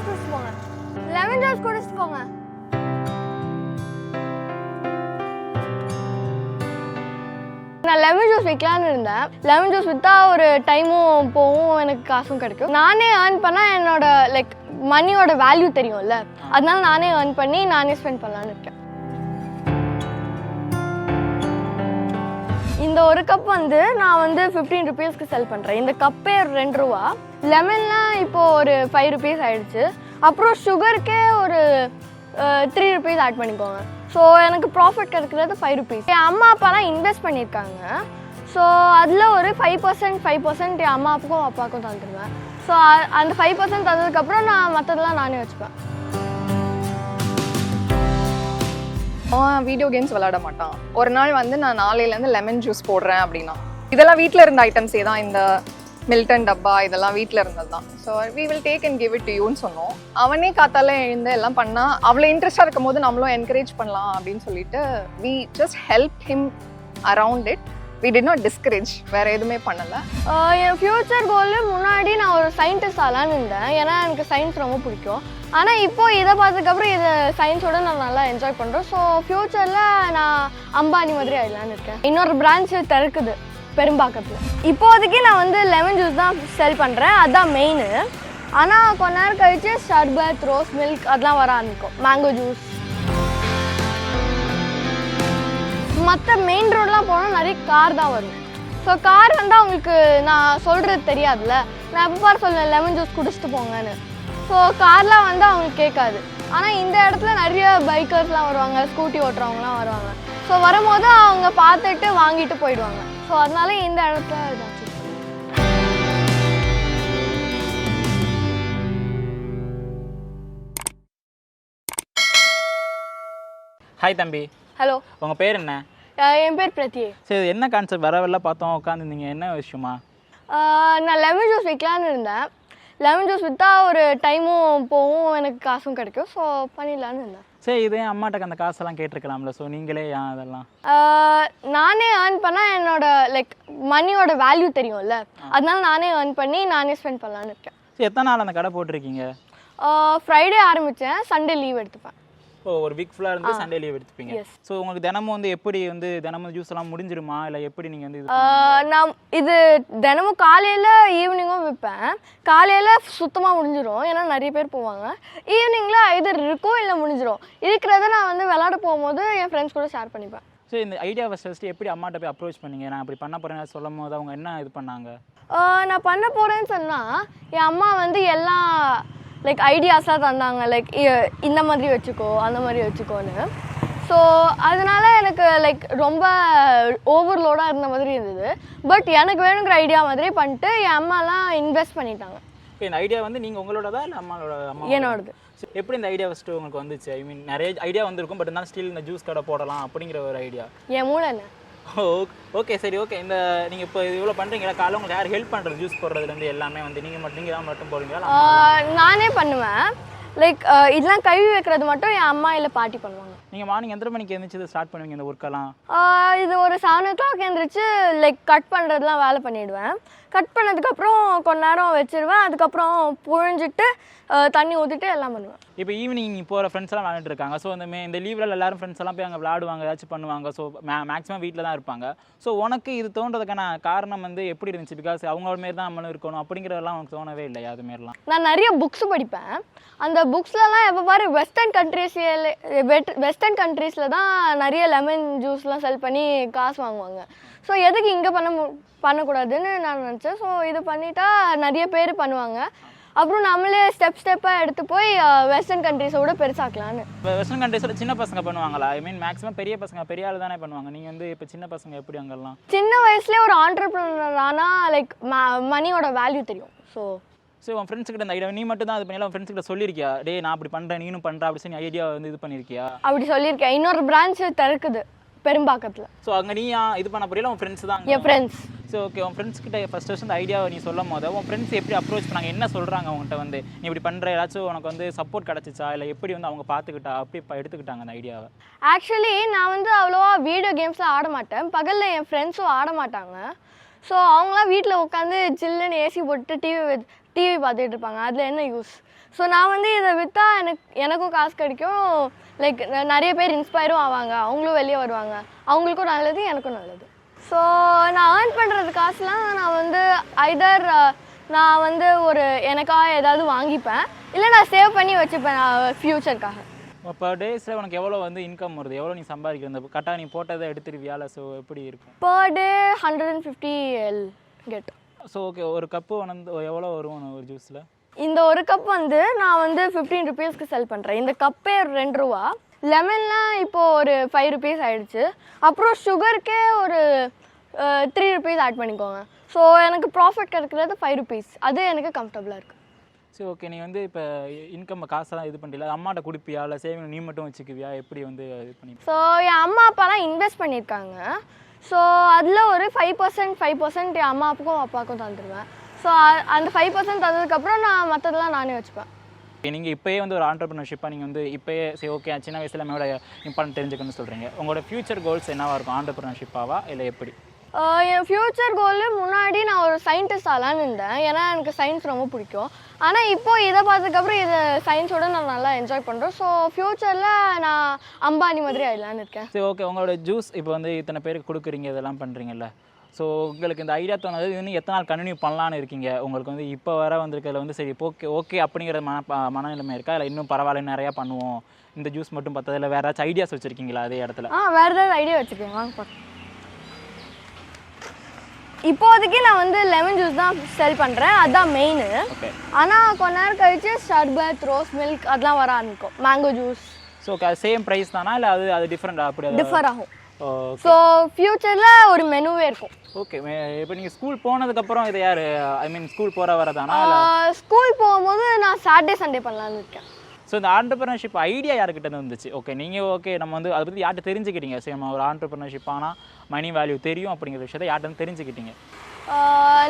Juice குடிச்சிட்டு போங்க lemon juice குடிச்சிட்டு போங்க நான் லெமன் ஜூஸ் விற்கலான்னு இருந்தேன் லெமன் ஜூஸ் விற்றா ஒரு டைமும் போகும் எனக்கு காசும் கிடைக்கும் நானே ஏர்ன் பண்ணால் என்னோட லைக் மணியோட வேல்யூ தெரியும்ல அதனால நானே ஏர்ன் பண்ணி நானே ஸ்பெண்ட் பண்ணலான்னு இருக்கேன் இந்த ஒரு கப் வந்து நான் வந்து ஃபிஃப்டீன் ருபீஸ்க்கு செல் பண்ணுறேன் இந்த கப்பே ரெண்டு ரூபா. லெமன்லாம் இப்போது ஒரு ஃபைவ் ருபீஸ் ஆயிடுச்சு. அப்புறம் சுகருக்கே ஒரு த்ரீ ருபீஸ் ஆட் பண்ணிக்கோங்க. ஸோ எனக்கு ப்ராஃபிட் கிடைக்கிறது ஃபைவ் ருபீஸ் என் அம்மா அப்பாலாம் இன்வெஸ்ட் பண்ணியிருக்காங்க. ஸோ அதில் ஒரு ஃபைவ் பர்சன்ட் ஃபைவ் பர்சன்ட் என் அம்மா அப்பாவுக்கும் அப்பாவுக்கும் தந்துடுவேன் ஸோ அந்த ஃபைவ் பர்சன்ட் தந்ததுக்கப்புறம் நான் மற்றதெல்லாம் நானே வச்சுப்பேன். வீடியோ கேம்ஸ் விளையாட மாட்டான். ஒரு நாள் வந்து நான் நாளையிலேருந்து லெமன் ஜூஸ் போடுறேன் அப்படின்னா. இதெல்லாம் வீட்டில் இருந்த ஐட்டம்ஸே தான் இந்த மில்டன் டப்பா இதெல்லாம் வீட்டில் இருந்தது தான். So we will take and give it to யூன்னு சொன்னோம். அவனே காத்தால எழுந்து எல்லாம் பண்ணால் அவ்வளோ இன்ட்ரெஸ்டாக இருக்கும் போது நம்மளும் என்கரேஜ் பண்ணலாம் அப்படின்னு சொல்லிட்டு we just help him around it we did not discourage வேற எதுவுமே பண்ணல. என் ஃப்யூச்சர் கோலில் முன்னாடி நான் ஒரு சயின்டிஸ்ட் ஆகலான்னு இருந்தேன். ஏன்னா எனக்கு சயின்ஸ் ரொம்ப பிடிக்கும். ஆனால் இப்போ இதை பார்த்ததுக்கப்புறம் இதை சயின்ஸோட நான் நல்லா என்ஜாய் பண்ணுறேன் ஸோ ஃப்யூச்சரில் நான் அம்பானி மாதிரி ஆயிடலான்னு இருக்கேன். இன்னொரு பிரான்ச் திறக்குது பெரும்பாக்கத்தில். இப்போதைக்கு நான் வந்து லெமன் ஜூஸ் தான் செல் பண்ணுறேன் அதுதான் மெயின் ஆனால் கொஞ்ச நேரம் கழிச்சு ஷர்பத் ரோஸ் மில்க் அதெல்லாம் வர ஆரம்பிக்கும். மேங்கோ ஜூஸ் மற்ற மெயின் ரோடெலாம் போனால் நிறைய கார் தான் வரும். ஸோ கார் வந்தால் அவங்களுக்கு நான் சொல்கிறது தெரியாதுல்ல. நான் எப்போ பார் சொல்லுவேன் லெமன் ஜூஸ் குடிச்சிட்டு போங்கன்னு. ஸோ கார்லாம் வந்து அவங்களுக்கு கேட்காது. ஆனால் இந்த இடத்துல நிறைய பைக்கர்ஸ்லாம் வருவாங்க ஸ்கூட்டி ஓட்டுறவங்கலாம் வருவாங்க. ஸோ வரும்போது அவங்க பார்த்துட்டு வாங்கிட்டு போயிடுவாங்க. ஸோ அதனால இந்த இடத்துல இதாச்சு. ஹாய் தம்பி. ஹலோ உங்கள் பேர் என்ன? என் பேர் பிரதி சரி என்ன கான்செப்ட் வர வரல பார்த்தோம் உட்காந்துருந்தீங்க என்ன விஷயமா? நான் லெமன் ஜூஸ் விற்கலான்னு இருந்தேன். லெமன் ஜூஸ் விற்றா ஒரு டைமும் போகும் எனக்கு காசும் கிடைக்கும். ஸோ பண்ணிடலான்னு இருந்தேன். சரி இதே அம்மாட்ட அந்த காசெல்லாம் கேட்டிருக்கலாம்ல. ஸோ நீங்களே ஏன் அதெல்லாம்? நானே ஏர்ன் பண்ணால் என்னோட லைக் மணியோட வேல்யூ தெரியும்ல. அதனால நானே ஏர்ன் பண்ணி நானே ஸ்பெண்ட் பண்ணலான்னு இருக்கேன். சரி எத்தனை நாள் அந்த கடை போட்டிருக்கீங்க? ஃப்ரைடே ஆரம்பித்தேன் சண்டே லீவ் எடுத்துப்பேன். ஓ ஒரு வீக் ஃபுல்லாக இருந்து சண்டே லீவ் எடுத்துப்பீங்க. ஸோ உங்களுக்கு தினமும் வந்து எப்படி வந்து தினமும் ஜூஸ் எல்லாம் முடிஞ்சிருமா? இல்லை எப்படி நீங்கள் வந்து இது நான் இது தினமும் காலையில் ஈவினிங்கும் விற்பேன் காலையில் சுத்தமாக முடிஞ்சிடும் ஏன்னா நிறைய பேர் போவாங்க. ஈவினிங்கில் ஐதர் இருக்கும் இல்லை முடிஞ்சிடும் இருக்கிறத நான் வந்து விளாட போகும்போது என் ஃப்ரெண்ட்ஸ் கூட ஷேர் பண்ணிப்பேன். ஸோ இந்த ஐடியா ஃபஸ்ட்டு எப்படி அம்மாட்ட போய் அப்ரோச் பண்ணீங்க? நான் இப்படி பண்ண போகிறேன்னு சொல்லும் போது அவங்க என்ன இது பண்ணாங்க? நான் பண்ண போகிறேன்னு சொன்னால் என் அம்மா வந்து எல்லா லைக் ஐடியாஸாக தந்தாங்க. லைக் இந்த மாதிரி வச்சுக்கோ அந்த மாதிரி வச்சுக்கோன்னு. ஸோ அதனால எனக்கு லைக் ரொம்ப ஓவர்லோடாக இருந்த மாதிரி இருந்தது. பட் எனக்கு வேணுங்கிற ஐடியா மாதிரி பண்ணிட்டு என் அம்மாலாம் இன்வெஸ்ட் பண்ணிட்டாங்க. இப்போ இந்த ஐடியா வந்து நீங்கள் உங்களோடதா இல்லை அம்மாவோட அம்மா என்னோடது. எப்படி இந்த ஐடியா ஃபஸ்ட்டு உங்களுக்கு வந்துச்சு? ஐ மீன் நிறைய ஐடியா வந்திருக்கும் பட் இருந்தாலும் ஸ்டில் இந்த ஜூஸ் கடை போடலாம் அப்படிங்கிற ஒரு ஐடியா என் மூளை என்ன? ஓகே சரி ஓகே இந்த நீங்கள் இப்போ இவ்வளோ பண்ணுறீங்களா காலைல உங்களுக்கு யார் ஹெல்ப் பண்ணுறது ஜூஸ் போடுறதுலேருந்து எல்லாமே வந்து நீங்கள் மட்டும் நீங்கள் தான் மட்டும் ஆஹ் நானே பண்ணுவேன். லைக் இதெல்லாம் கழுவி வைக்கிறது மட்டும் என் அம்மா இல்லை பாட்டி பண்ணுவாங்க. நீங்கள் மார்னிங் எத்தனை மணிக்கு எழுந்திரிச்சு ஸ்டார்ட் பண்ணுவீங்க இந்த ஒர்க்கெல்லாம் இது ஒரு செவன் ஓ கிளாக் எழுந்திரிச்சு லைக் கட் பண்ணுறதுலாம் வேலை பண்ணிடுவேன். கட் பண்ணதுக்கப்புறம் கொஞ்ச நேரம் வச்சிருவேன். அதுக்கப்புறம் புழிஞ்சிட்டு தண்ணி ஊற்றிட்டு எல்லாம் பண்ணுவேன். இப்போ ஈவினிங் போகிற ஃப்ரெண்ட்ஸ் எல்லாம் இருக்காங்க. ஸோ இந்த மே- இந்த லீவில் எல்லாரும் ஃப்ரெண்ட்ஸ் எல்லாம் போய் அங்கே விளையாடுவாங்க ஏதாச்சும் பண்ணுவாங்க. ஸோ மே மேக்ஸிமம் வீட்டில் தான் இருப்பாங்க. ஸோ உனக்கு இது தோன்றதுக்கான காரணம் வந்து எப்படி இருந்துச்சு? பிகாஸ் அவங்களோட மாரி தான் நம்மளும் இருக்கணும். அப்படிங்கிறதெல்லாம் உனக்கு தோணவே இல்லையா? அது மாரிலாம். நான் நிறைய புக்ஸ் படிப்பேன். அந்த புக்ஸ்லலாம் எப்போ பாரு வெஸ்டர்ன் கண்ட்ரீஸ்ல வெஸ்டர்ன் கண்ட்ரீஸில் தான் நிறைய லெமன் ஜூஸ்லாம் செல் பண்ணி காசு வாங்குவாங்க. ஸோ எதுக்கு இங்கே பண்ண பண்ணக்கூடாதுன்னு நான் நினச்சேன். ஸோ இது பண்ணிட்டா நிறைய பேர் பண்ணுவாங்க. அப்புறம் நம்மளே ஸ்டெப் ஸ்டெப்பாக எடுத்து போய் வெஸ்டர்ன் கண்ட்ரீஸை விட பெருசாக்கலான்னு இப்போ வெஸ்டர்ன் கண்ட்ரீஸில் சின்ன பசங்க பண்ணுவாங்களா? ஐ மீன் மேக்ஸிமம் பெரிய பசங்க பெரிய ஆள் தானே பண்ணுவாங்க. நீங்கள் வந்து இப்போ சின்ன பசங்க எப்படி அங்கெல்லாம்? சின்ன வயசுலேயே ஒரு ஆண்டர்பிரினர் ஆனால் லைக் மணியோட வேல்யூ தெரியும். ஸோ ஸோ உன் ஃப்ரெண்ட்ஸ் கிட்ட இந்த ஐடியா நீ மட்டும் தான் இது பண்ணி உன் ஃப்ரெண்ட்ஸ் கிட்ட சொல்லியிருக்கியா? டேய் நான் அப்படி பண்ணுறேன் நீனும் பண்ணுற அப்படி சொல்லி ஐடியா வந்து இது பண்ணியிருக்கியா? அப்படி சொல்லியிருக்கேன். இன்னொரு பிரான்ச் திறக்குது. பெரும்பாக்கத்தில். ஸோ அங்கே நீ இது பண்ண புரியல உன் ஃப்ரெண்ட்ஸ் தான் என் ஃப்ரெண்ட்ஸ் ஸோ ஓகே உன் ஃப்ரெண்ட்ஸ் கிட்ட ஃபர்ஸ்ட் ஃபர்ஸ்ட் இந்த ஐடியாவை நீ சொல்லும் போது உன் ஃப்ரெண்ட்ஸ் எப்படி அப்ரோச் பண்ணாங்க? என்ன சொல்கிறாங்க அவங்ககிட்ட வந்து? நீ இப்படி பண்ணுற ஏதாச்சும் உனக்கு வந்து சப்போர்ட் கிடச்சிச்சா? இல்லை எப்படி வந்து அவங்க பார்த்துக்கிட்டா அப்படி எடுத்துக்கிட்டாங்க அந்த ஐடியாவை ஆக்சுவலி நான் வந்து அவ்வளோவா வீடியோ கேம்ஸ்லாம் ஆட மாட்டேன். பகலில் என் ஃப்ரெண்ட்ஸும் ஆட மாட்டாங்க. ஸோ அவங்களாம் வீட்டில் உட்காந்து சில்லுன்னு ஏசி போட்டு டிவி டிவி பார்த்துட்டு இருப்பாங்க. அதில் என்ன யூஸ் ஸோ நான் வந்து இதை விற்றா எனக்கு எனக்கும் காசு கிடைக்கும். லைக் நிறைய பேர் இன்ஸ்பயரும் ஆவாங்க. அவங்களும் வெளியே வருவாங்க. அவங்களுக்கும் நல்லது எனக்கும் நல்லது. ஸோ நான் ஏர்ன் பண்ணுறது காசுலாம் நான் வந்து ஐதர் நான் வந்து ஒரு எனக்காக ஏதாவது வாங்கிப்பேன். இல்லை நான் சேவ் பண்ணி வச்சுப்பேன் ஃப்யூச்சருக்காக பர் டேஸில் உனக்கு எவ்வளோ வந்து இன்கம் வருது? எவ்வளோ நீ சம்பாதிக்கிற? இந்த கரெக்டாக நீ போட்டதை எடுத்துருவியால ஸோ எப்படி இருக்கும்? Per day hundred and fifty L get so okay ஒரு கப்பு வந்து எவ்வளோ வரும் ஒரு ஜூஸில் இந்த ஒரு கப் வந்து நான் வந்து ஃபிஃப்டீன் ருபீஸ்க்கு செல் பண்ணுறேன் இந்த கப்பே ரெண்டு ரூபா. லெமன்லாம் இப்போது ஒரு ஃபைவ் ருபீஸ் ஆயிடுச்சு. அப்புறம் சுகருக்கே ஒரு த்ரீ ருபீஸ் ஆட் பண்ணிக்கோங்க. ஸோ எனக்கு ப்ராஃபிட் கிடைக்கிறது ஃபைவ் ருபீஸ் அது எனக்கு கம்ஃபர்டபுளாக இருக்குது சரி ஓகே நீ வந்து இப்போ இன்கம் காசெல்லாம் இது பண்ணிடல அம்மாட்ட கொடுப்பியா? இல்லை சேவிங் நீ மட்டும் வச்சுக்குவியா? எப்படி வந்து இது பண்ணி ஸோ என் அம்மா அப்பாலாம் இன்வெஸ்ட் பண்ணியிருக்காங்க. ஸோ அதில் ஒரு ஃபைவ் பர்சன்ட் ஃபைவ் பர்சன்ட் என் அம்மா அப்பாக்கும் அப்பாவுக்கும் தந்துடுவேன் ஸோ அந்த ஃபைவ் பர்சன்ட் தந்ததுக்கப்புறம் நான் மற்றதெல்லாம் நானே வச்சுப்பேன். நீங்கள் இப்போயே வந்து ஒரு ஆண்டர்பிரினர்ஷிப்பாக நீங்கள் வந்து இப்போயே சரி ஓகே சின்ன வயசுல நம்மளோட இம்பார்ட்டன் தெரிஞ்சுக்கணும்னு சொல்கிறீங்க உங்களோட ஃபியூச்சர் கோல்ஸ் என்னவா இருக்கும்? ஆண்டர்பிரினர்ஷிப்பாவா இல்லை எப்படி? என் ஃப்யூச்சர் கோல் முன்னாடி நான் ஒரு சயின்டிஸ்ட் ஆகலான்னு இருந்தேன். ஏன்னா எனக்கு சயின்ஸ் ரொம்ப பிடிக்கும். ஆனால் இப்போ இதை பார்த்ததுக்கப்புறம் இதை சயின்ஸோட நான் நல்லா என்ஜாய் பண்ணுறேன் ஸோ ஃப்யூச்சரில் நான் அம்பானி மாதிரி ஆயிடலான்னு இருக்கேன். சரி ஓகே உங்களோட ஜூஸ் இப்போ வந்து இத்தனை பேருக்கு கொடுக்குறீங்க இதெல்லாம் பண்ணுறீங்கல்ல ஸோ உங்களுக்கு இந்த ஐடியா தோணுது இன்னும் எத்தனை நாள் கண்டினியூ பண்ணலான்னு இருக்கீங்க? உங்களுக்கு வந்து இப்போ வர வந்திருக்கிறதுல வந்து சரி ஓகே ஓகே அப்படிங்கிற மன மனநிலைமை இருக்கா? இல்லை இன்னும் பரவாயில்ல நிறையா பண்ணுவோம். இந்த ஜூஸ் மட்டும் பார்த்தது இல்லை வேறு ஏதாச்சும் ஐடியாஸ் வச்சுருக்கீங்களா அதே இடத்துல? ஆ வேறு ஏதாவது ஐடியா வச்சுக்கேன் வாங்க பார்க்கலாம் இப்போதைக்கு நான் வந்து லெமன் ஜூஸ் தான் செல் பண்ணுறேன் அதுதான் மெயின் ஆனால் கொஞ்ச நேரம் கழிச்சு ஷர்பத் ரோஸ் மில்க் அதெல்லாம் வர ஆரம்பிக்கும். Mango juice so same price தானா? இல்லை அது அது டிஃப்ரெண்ட் அப்படி டிஃபர் ஆகும். ஸோ ஃப்யூச்சரில் ஒரு மெனுவே இருக்கும். ஓகே இப்போ நீங்கள் ஸ்கூல் போனதுக்கப்புறம் இது யார் ஐ மீன் ஸ்கூல் போகிற வரதானா ஸ்கூல் போகும்போது நான் சாட்டர்டே சண்டே பண்ணலான்னு இருக்கேன். ஸோ இந்த ஆண்டர்பிரினர்ஷிப் ஐடியா யார்கிட்ட இருந்து வந்துச்சு? ஓகே நீங்கள் ஓகே நம்ம வந்து அதை பற்றி யார்கிட்ட தெரிஞ்சுக்கிட்டீங்க? சரி நம்ம ஒரு ஆண்டர்பிரினர்ஷிப் ஆனால் மணி வேல்யூ தெரியும் அப்படிங்கிற விஷயத்தை யார்கிட்ட தெரிஞ்சுக்கிட்டீங்க?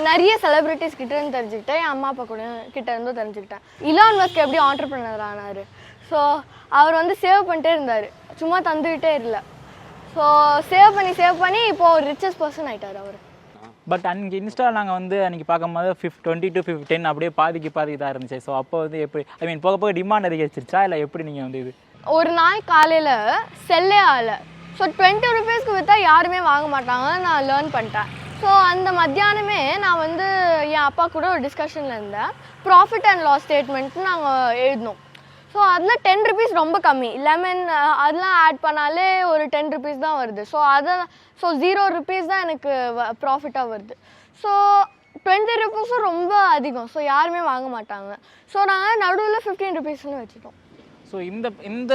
நிறைய செலிபிரிட்டிஸ் கிட்ட இருந்து தெரிஞ்சுக்கிட்டேன். என் அம்மா அப்பா கூட கிட்ட இருந்தும் தெரிஞ்சுக்கிட்டேன். இலான் மஸ்க் எப்படி ஆண்டர்பிரினர் ஆனார்? ஸோ அவர் வந்து சேவ் பண்ணிட்டே இருந்தார். சும்மா தந்துக்கிட்டே இல்லை. ஸோ சேவ் பண்ணி சேவ் பண்ணி இப்போ ஒரு ரிச்சஸ்ட் பர்சன் ஆயிட்டார் அவர். பட் அன்றைக்கி இன்ஸ்டா நாங்கள் வந்து அன்றைக்கி பார்க்கும்போது fifth twenty to fifth ten அப்படியே பாதிக்கு பாதிக்கு தான் இருந்துச்சு. ஸோ அப்போ வந்து எப்படி ஐ மீன் போக போக டிமாண்ட் அதிகரிச்சிருச்சா? இல்லை எப்படி நீங்கள் வந்து இது? ஒரு நாள் காலையில் செல்லே ஆகலை ஸோ டுவெண்ட்டி ருபீஸ்க்கு விற்றா யாருமே வாங்க மாட்டாங்க. நான் லேர்ன் பண்ணிட்டேன். ஸோ அந்த மத்தியானமே நான் வந்து என் அப்பா கூட ஒரு டிஸ்கஷனில் இருந்தேன். ப்ராஃபிட் அண்ட் லாஸ் ஸ்டேட்மெண்ட்னு நாங்கள் எழுதினோம். ஸோ அதில் டென் ருபீஸ் ரொம்ப கம்மி. லெமன் அதெல்லாம் ஆட் பண்ணாலே ஒரு டென் ருபீஸ் தான் வருது. ஸோ அதை ஸோ ஜீரோ ருபீஸ் தான் எனக்கு ப்ராஃபிட்டாக வருது. ஸோ டுவெண்ட்டி ருபீஸும் ரொம்ப அதிகம். ஸோ யாருமே வாங்க மாட்டாங்க. ஸோ நாங்கள் நடுவில் ஃபிஃப்டீன் ருபீஸ்னு வச்சுட்டோம். ஸோ இந்த இந்த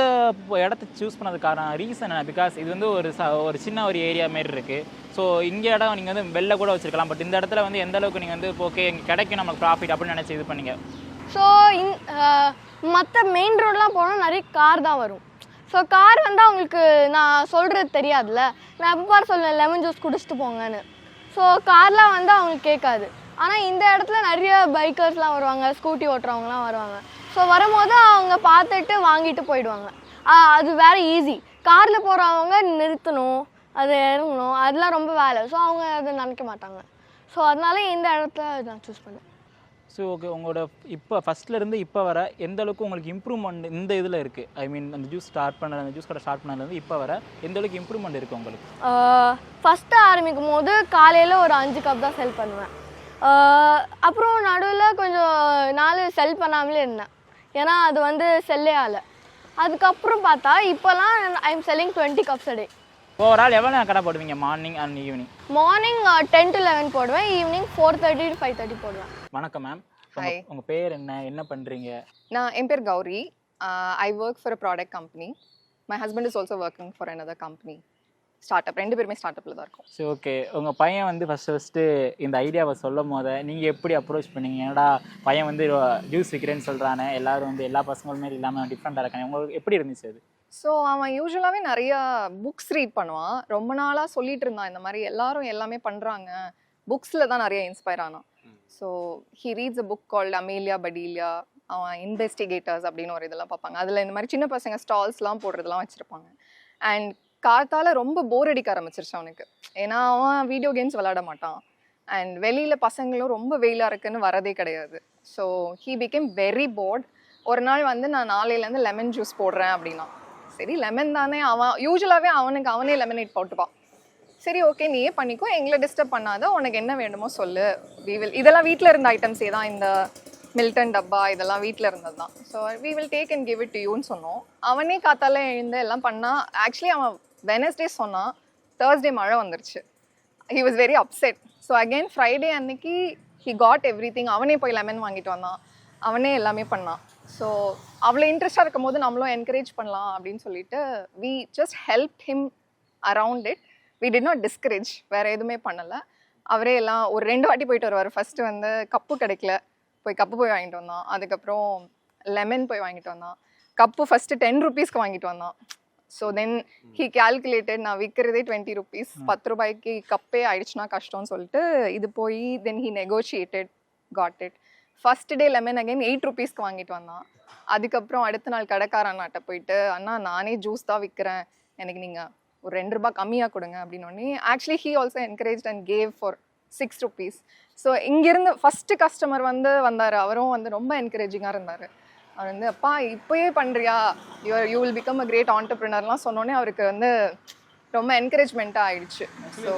இடத்த சூஸ் பண்ணதுக்கான ரீசன் என்ன? பிகாஸ் இது வந்து ஒரு ச ஒரு சின்ன ஒரு ஏரியா மாரி இருக்குது ஸோ இங்கே இடம் நீங்கள் வந்து வெளில கூட வச்சிருக்கலாம். பட் இந்த இடத்துல வந்து எந்த அளவுக்கு நீங்கள் வந்து ஓகே இங்கே கிடைக்கும் நமக்கு ப்ராஃபிட் அப்படின்னு நினச்சி இது பண்ணீங்க. ஸோ இன் மற்ற மெயின் ரோடெலாம் போனால் நிறைய கார் தான் வரும். ஸோ கார் வந்து அவங்களுக்கு நான் சொல்கிறது தெரியாதுல்ல. நான் எப்போ பார் சொல்லுவேன் லெமன் ஜூஸ் குடிச்சிட்டு போங்கன்னு. ஸோ கார்லாம் வந்து அவங்களுக்கு கேட்காது. ஆனால் இந்த இடத்துல நிறைய பைக்கர்ஸ்லாம் வருவாங்க ஸ்கூட்டி ஓட்டுறவங்கலாம் வருவாங்க. ஸோ வரும்போது அவங்க பார்த்துட்டு வாங்கிட்டு போயிடுவாங்க. அது வேற ஈஸி காரில் போகிறவங்க நிறுத்தணும் அது இறங்கணும் அதெல்லாம் ரொம்ப வேலை. ஸோ அவங்க அதை நினைக்க மாட்டாங்க. ஸோ அதனால இந்த இடத்துல நான் சூஸ் பண்ணேன். ஸோ ஓகே உங்களோட இப்போ ஃபஸ்ட்லேருந்து இப்போ வர எந்த அளவுக்கு உங்களுக்கு இம்ப்ரூவ்மெண்ட் இந்த இதில் இருக்குது ஐ மீன் அந்த ஜூஸ் ஸ்டார்ட் பண்ண அந்த ஜூஸ் கடை ஸ்டார்ட் பண்ணதுலேருந்து இப்போ வர எந்த அளவுக்கு இம்ப்ரூவ்மெண்ட் இருக்குது உங்களுக்கு? ஃபஸ்ட்டு ஆரம்பிக்கும் போது காலையில் ஒரு அஞ்சு கப் தான் செல் பண்ணுவேன். அப்புறம் நடுவில் கொஞ்சம் நாள் செல் பண்ணாமலே இருந்தேன். ஏன்னா அது வந்து செல்லே ஆகலை. அதுக்கப்புறம் பார்த்தா இப்போலாம் I am selling twenty cups day overall எவ்வளோ கடை போடுவீங்க? Morning and evening morning ten to eleven போடுவேன். Evening four thirty to five thirty போடுவேன். வணக்கம் மேம் Hi. உங்கள் பேர் என்ன? என்ன பண்ணுறீங்க நான் என் பேர் Gowri. I work for a product company my husband is also working for another company start up ரெண்டு பேருமே ஸ்டார்ட் அப்பில் தான் இருக்கும். சரி ஓகே உங்கள் பையன் வந்து ஃபஸ்ட்டு ஃபஸ்ட்டு இந்த ஐடியாவை சொல்லும் போத நீங்கள் எப்படி அப்ரோச் பண்ணீங்க? ஏன்னா பையன் வந்து ஜூஸ் விற்கிறேன்னு சொல்கிறானே எல்லாரும் வந்து எல்லா பசங்களும் இல்லாமல் டிஃப்ரெண்ட்டாக இருக்காங்க உங்களுக்கு எப்படி இருந்துச்சு அது? ஸோ அவன் யூஸ்வலாகவே நிறைய புக்ஸ் ரீட் பண்ணுவான். ரொம்ப நாளாக சொல்லிட்டு இருந்தான். இந்த மாதிரி எல்லாரும் எல்லாமே பண்ணுறாங்க புக்ஸில் தான் நிறைய இன்ஸ்பயர் ஆனான். So he reads a book called Amelia Bedelia அவன் இன்வெஸ்டிகேட்டர்ஸ் அப்படின்னு ஒரு இதெல்லாம் பார்ப்பாங்க. அதில் இந்த மாதிரி சின்ன பசங்க ஸ்டால்ஸ்லாம் போடுறதுலாம் வச்சுருப்பாங்க. அண்ட் காத்தால் ரொம்ப போர் அடிக்க ஆரம்பிச்சிருச்சு அவனுக்கு. ஏன்னா அவன் வீடியோ கேம்ஸ் விளையாட மாட்டான். அண்ட் வெளியில் பசங்களும் ரொம்ப வெயிலாக இருக்குன்னு வரதே கிடையாது. So he became very bored ஒரு நாள் வந்து நான் நாளையிலேருந்து லெமன் ஜூஸ் போடுறேன் அப்படின்னா. சரி லெமன் தானே அவன் யூஸ்வலாகவே அவனுக்கு அவனே லெமனேட் போட்டுப்பான். சரி ஓகே நீயே பண்ணிக்கோ. எங்களை டிஸ்டர்ப் பண்ணாத. உனக்கு என்ன வேணுமோ சொல்லு. வி வில் இதெல்லாம் வீட்டில் இருந்த ஐட்டம்ஸே தான் இந்த மில்டன் டப்பா இதெல்லாம் வீட்டில் இருந்தது தான். So we will take and give it to யூன்னு சொன்னோம். அவனே காத்தால எழுந்து எல்லாம் பண்ணால் ஆக்சுவலி அவன் வெனஸ்டே சொன்னான் தேர்ஸ்டே மழை வந்துருச்சு. He was very upset so again Friday அன்னைக்கு ஹி காட் எவ்ரி திங் அவனே போய் லெமன் வாங்கிட்டு வந்தான். அவனே எல்லாமே பண்ணான். ஸோ அவ்வளோ இன்ட்ரெஸ்டாக இருக்கும் போது நம்மளும் என்கரேஜ் பண்ணலாம் அப்படின்னு சொல்லிட்டு we just help him around it we did not discourage வேறு எதுவுமே பண்ணலை. அவரே எல்லாம் ஒரு ரெண்டு வாட்டி போயிட்டு வருவார். ஃபஸ்ட்டு வந்து கப்பு கிடைக்கல. போய் கப்பு போய் வாங்கிட்டு வந்தான். அதுக்கப்புறம் லெமன் போய் வாங்கிட்டு வந்தான். கப்பு ஃபஸ்ட்டு டென் ருபீஸ்க்கு வாங்கிட்டு வந்தான். ஸோ தென் ஹீ calculated நான் விற்கிறதே டுவெண்ட்டி ருபீஸ் பத்து ரூபாய்க்கு கப்பே ஆயிடுச்சுன்னா கஷ்டம்னு சொல்லிட்டு இது போய் then he negotiated got it first day lemon again eight ருபீஸ்க்கு வாங்கிட்டு வந்தான். அதுக்கப்புறம் அடுத்த நாள் கடைக்காரண்ணாட்ட போயிட்டு அண்ணா நானே ஜூஸ் தான் விற்கிறேன் எனக்கு நீங்கள் ஒரு ரெண்டு ரூபாய் கம்மியாக கொடுங்க அப்படின்னு actually he also encourage and gave for six rupees so இங்கேருந்து ஃபஸ்ட்டு கஸ்டமர் வந்து வந்தார். அவரும் வந்து ரொம்ப என்கரேஜிங்காக இருந்தார். அவர் வந்து அப்பா இப்போயே பண்ணுறியா you you will become a great ஆண்டர்பிரினர்லாம் சொன்னோன்னே அவருக்கு வந்து ரொம்ப என்கரேஜ்மெண்ட்டாக ஆயிடுச்சு. ஸோ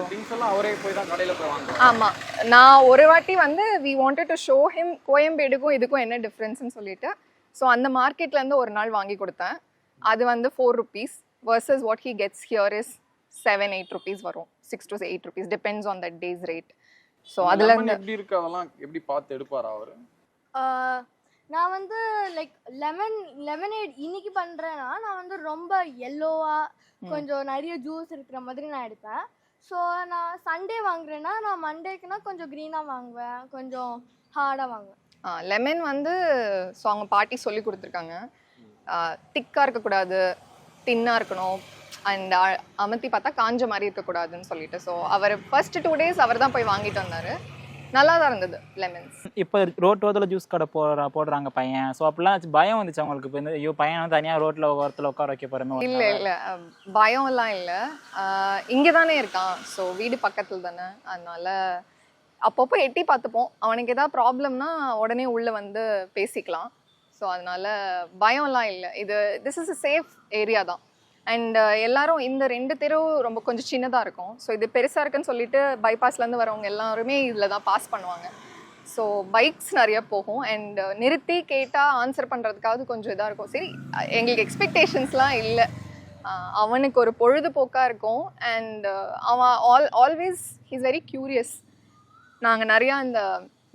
அவரே போய் தான் கடையில போய் ஆமாம் நான் ஒரு வாட்டி வந்து we wanted to show him கோயம்பேடுக்கும் இதுக்கும் என்ன டிஃப்ரென்ஸ்னு சொல்லிட்டு ஸோ அந்த மார்க்கெட்லேருந்து ஒரு நாள் வாங்கி கொடுத்தேன். அது வந்து four rupees versus what he gets here is seven eight rupees வரும் six to eight rupees depends on that day's rate so அதுல எப்படி இருக்கு? அதெல்லாம் எப்படி பார்த்து எடுப்பாரா அவரு? நான் வந்து லைக் லெமன் லெமனேட் இன்னைக்கு பண்றேன்னா நான் வந்து ரொம்ப எல்லோவா கொஞ்சம் நிறைய ஜூஸ் இருக்கிற மாதிரி நான் எடுப்பேன். ஸோ நான் சண்டே வாங்குறேன்னா நான் மண்டேக்குனா கொஞ்சம் க்ரீனாக வாங்குவேன் கொஞ்சம் ஹார்டாக வாங்குவேன். லெமன் வந்து ஸோ அவங்க பாட்டி சொல்லி கொடுத்துருக்காங்க. திக்காக இருக்கக்கூடாது தின்னாக இருக்கணும். அண்ட் அமர்த்தி பார்த்தா காஞ்ச மாதிரி இருக்கக்கூடாதுன்னு சொல்லிட்டு. ஸோ அவர் ஃபர்ஸ்ட் டூ டேஸ் அவர் தான் போய் வாங்கிட்டு வந்தார். நல்லா தான் இருந்தது லெமன்ஸ் இப்போ ரோட் ஓரத்தில் ஜூஸ் கடை போடுற போடுறாங்க பையன். ஸோ அப்படிலாம் பயம் வந்துச்சு அவங்களுக்கு. இப்போ ஐயோ பையன் வந்து தனியாக ரோட்டில் ஓரத்தில் உட்கார வைக்க போகிறோமே இல்ல இல்ல. பயம்லாம் இல்ல. இங்க தானே இருக்கான். ஸோ வீடு பக்கத்துல தானே. அதனால அப்பப்போ எட்டி பார்த்துப்போம். அவனுக்கு ஏதாவது ப்ராப்ளம்னா உடனே உள்ள வந்து பேசிக்கலாம். ஸோ அதனால பயம்லாம் இல்லை. இது this is a safe area தான். அண்ட் uh, எல்லாரும் இந்த ரெண்டு தெருவும் ரொம்ப கொஞ்சம் சின்னதாக இருக்கும். ஸோ இது பெருசாக இருக்குன்னு சொல்லிட்டு பைபாஸ்லேருந்து வரவங்க எல்லாருமே இதில் தான் பாஸ் பண்ணுவாங்க. ஸோ பைக்ஸ் நிறைய போகும். அண்ட் uh, நிறுத்தி கேட்டால் ஆன்சர் பண்ணுறதுக்காவது கொஞ்சம் இதாக இருக்கும். சரி எங்களுக்கு எக்ஸ்பெக்டேஷன்ஸ்லாம் இல்லை. அவனுக்கு ஒரு பொழுதுபோக்காக இருக்கும். அண்ட் uh, அவன் all always he's very curious நாங்கள் நிறையா இந்த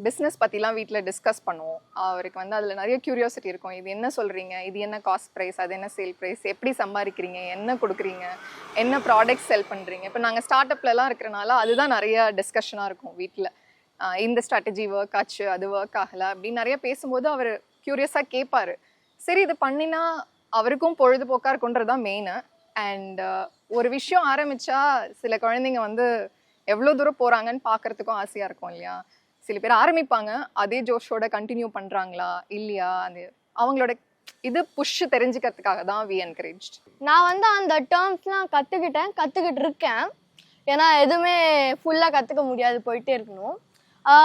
பிஸ்னஸ் பற்றிலாம் வீட்டில் டிஸ்கஸ் பண்ணுவோம். அவருக்கு வந்து அதில் நிறைய க்யூரியாசிட்டி இருக்கும். இது என்ன சொல்கிறீங்க இது என்ன காஸ்ட் ப்ரைஸ் அது என்ன சேல் ப்ரைஸ் எப்படி சம்பாதிக்கிறீங்க? என்ன கொடுக்குறீங்க? என்ன ப்ராடக்ட் செல் பண்ணுறீங்க இப்போ நாங்கள் ஸ்டார்ட் அப்லலாம் இருக்கிறனால அதுதான் நிறைய டிஸ்கஷனாக இருக்கும் வீட்டில் இந்த ஸ்ட்ராட்டஜி ஒர்க் ஆச்சு அது ஒர்க் ஆகலை அப்படின்னு நிறைய பேசும்போது அவர் க்யூரியஸாக கேட்பாரு சரி இது பண்ணினா அவருக்கும் பொழுதுபோக்காக இருக்குன்றது தான் மெயினு அண்ட் ஒரு விஷயம் ஆரம்பிச்சா சில குழந்தைங்க வந்து எவ்வளோ தூரம் போகிறாங்கன்னு பார்க்கறதுக்கும் ஆசையாக இருக்கும் இல்லையா? சில பேர் ஆரம்பிப்பாங்க அதே ஜோஷோட கண்டினியூ பண்ணுறாங்களா இல்லையா? அது அவங்களோட இது புஷ் தெரிஞ்சுக்கிறதுக்காக தான் வி என்கரேஜ் நான் வந்து அந்த டேர்ம்ஸ்லாம் கற்றுக்கிட்டேன் கற்றுக்கிட்டு இருக்கேன். ஏன்னா எதுவுமே ஃபுல்லாக கற்றுக்க முடியாது போயிட்டே இருக்கணும்.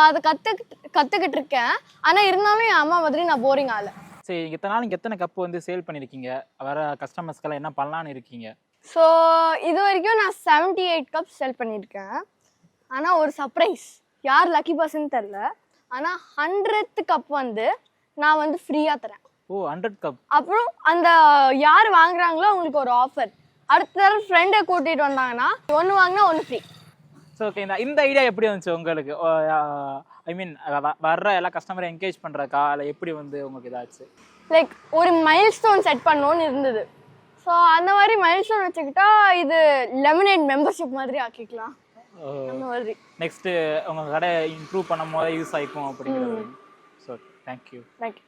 அதை கற்றுக்கிட்டு கற்றுக்கிட்டு இருக்கேன். ஆனால் இருந்தாலும் என் அம்மா மாதிரி நான் போரிங் ஆகல சரி இத்தனை நாள் இங்கே எத்தனை கப்பு வந்து சேல் பண்ணியிருக்கீங்க வர கஸ்டமர்ஸ்க்கெல்லாம் என்ன பண்ணலான்னு இருக்கீங்க? ஸோ இது வரைக்கும் நான் 78 எயிட் கப்ஸ் செல் பண்ணியிருக்கேன் ஆனால் ஒரு சர்ப்ரைஸ் யார் லக்கி பர்சன் தெரில ஆனால் ஹண்ட்ரட் கப் வந்து நான் வந்து ஃப்ரீயாக தரேன். ஓ ஹண்ட்ரட் கப் அப்புறம் அந்த யார் வாங்குறாங்களோ அவங்களுக்கு ஒரு ஆஃபர் அடுத்த தடவை ஃப்ரெண்டை கூட்டிகிட்டு வந்தாங்கன்னா ஒன்று வாங்கினா ஒன்று ஃப்ரீ ஸோ ஓகே இந்த இந்த ஐடியா எப்படி வந்துச்சு உங்களுக்கு? ஐ மீன் வர்ற எல்லா கஸ்டமரை என்கரேஜ் பண்ணுறக்கா இல்லை எப்படி வந்து உங்களுக்கு இதாச்சு? லைக் ஒரு மைல் ஸ்டோன் செட் பண்ணணும்னு இருந்தது. ஸோ அந்த மாதிரி மைல் ஸ்டோன் வச்சுக்கிட்டா இது லெமனேட் மெம்பர்ஷிப் மாதிரி ஆக்கிக்கலாம். நெக்ஸ்ட்டு உங்கள் கடை இம்ப்ரூவ் பண்ணும் போது யூஸ் ஆகிக்கும் அப்படிங்கிறது. So thank you thank you